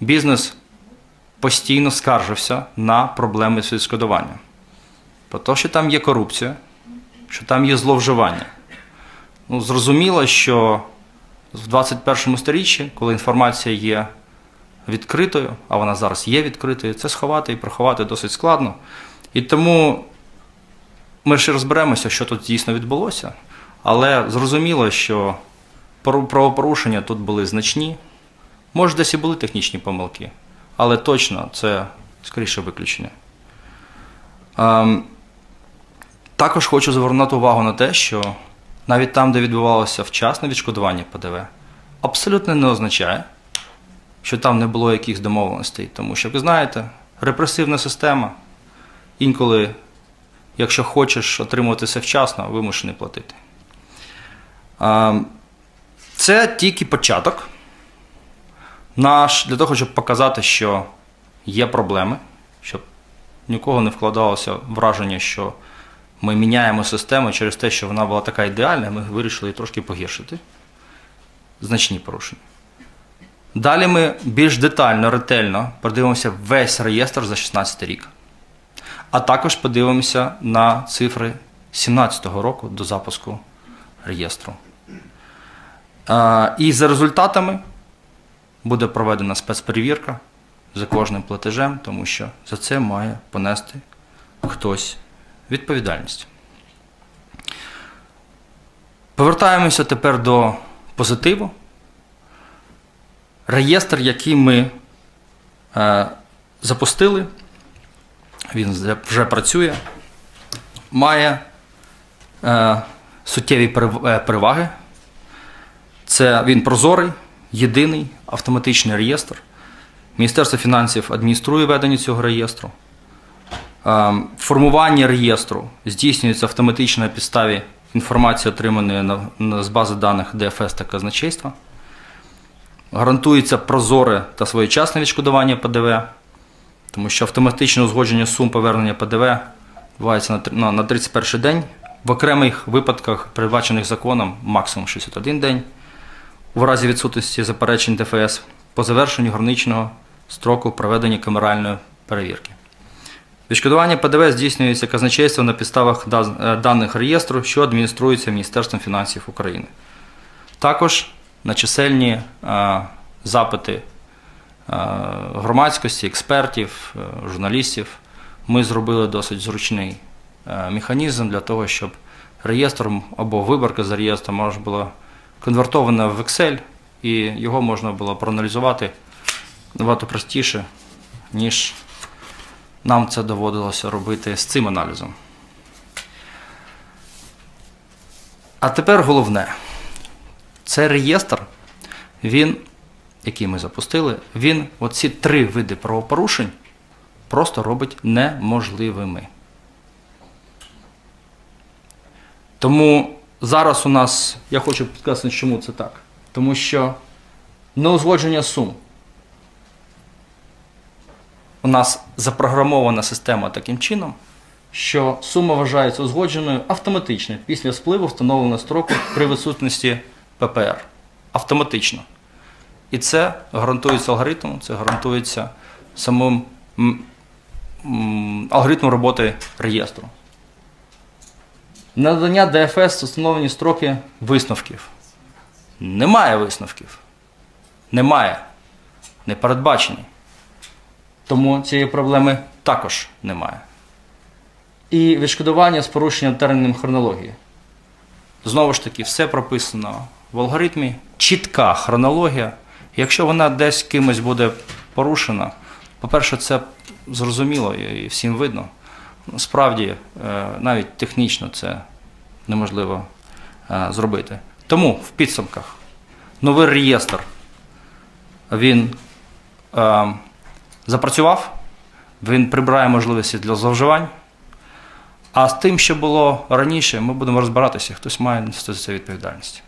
бізнес постійно скаржився на проблеми з відшкодуванням. Про те, що там є корупція, що там є зловживання. Ну, зрозуміло, що в 21 сторіччі, коли інформація є відкритою, а вона зараз є відкритою, це сховати і приховати досить складно. І тому ми ще розберемося, що тут дійсно відбулося, але зрозуміло, що правопорушення тут були значні. Може, десь і були технічні помилки, але точно це скоріше виключення. Ем, також хочу звернути увагу на те, що навіть там, де відбувалося вчасне відшкодування ПДВ, абсолютно не означає, що там не було якихось домовленостей. Тому що, ви знаєте, репресивна система інколи, якщо хочеш отримувати все вчасно, вимушений платити. Ем, Це тільки початок наш для того, щоб показати, що є проблеми, щоб нікого не вкладалося враження, що ми міняємо систему через те, що вона була така ідеальна, ми вирішили її трошки погіршити. Значні порушення. Далі ми більш детально, ретельно подивимося весь реєстр за 2016 рік. А також подивимося на цифри 2017 року до запуску реєстру. І за результатами буде проведена спецперевірка за кожним платежем, тому що за це має понести хтось відповідальність. Повертаємося тепер до позитиву. Реєстр, який ми е, запустили, він вже- працює, має е, суттєві е, переваги. Це він прозорий, єдиний автоматичний реєстр. Міністерство фінансів адмініструє ведення цього реєстру. Ем, Формування реєстру здійснюється автоматично на підставі інформації, отриманої з бази даних ДФС та казначейства. Гарантується прозоре та своєчасне відшкодування ПДВ, тому що автоматичне узгодження сум повернення ПДВ відбувається на 31 день. В окремих випадках, передбачених законом, максимум 61 день. У разі відсутності заперечень ДФС по завершенню граничного строку проведення камеральної перевірки. Відшкодування ПДВ здійснюється казначейством на підставах е, даних реєстру, що адмініструється Міністерством фінансів України. Також на чисельні е, запити е, громадськості, експертів, журналістів ми зробили досить зручний механізм для того, щоб реєстром або виборка з реєстру можна було конвертована в Excel, і його можна було проаналізувати набагато простіше, ніж нам це доводилося робити з цим аналізом. А тепер головне. Цей реєстр, він, який ми запустили, він оці три види правопорушень просто робить неможливими. Тому зараз у нас, я хочу підкреслити, чому це так. Тому що неузгодження сум. У нас запрограмована система таким чином, що сума вважається узгодженою автоматично після спливу встановленого строку при відсутності ППР. Автоматично. І це гарантується алгоритмом, це гарантується самим алгоритмом роботи реєстру. Надання ДФС встановлені строки висновків. Немає висновків. Немає. Не передбачені. Тому цієї проблеми також немає. І відшкодування з порушенням термінів хронології. Знову ж таки, все прописано в алгоритмі, чітка хронологія. Якщо вона десь кимось буде порушена, по-перше, це зрозуміло і всім видно. Справді, е, навіть технічно це неможливо е, зробити. Тому в підсумках новий реєстр він е, запрацював, він прибирає можливості для зловживань. А з тим, що було раніше, ми будемо розбиратися, хтось має нести за це відповідальність.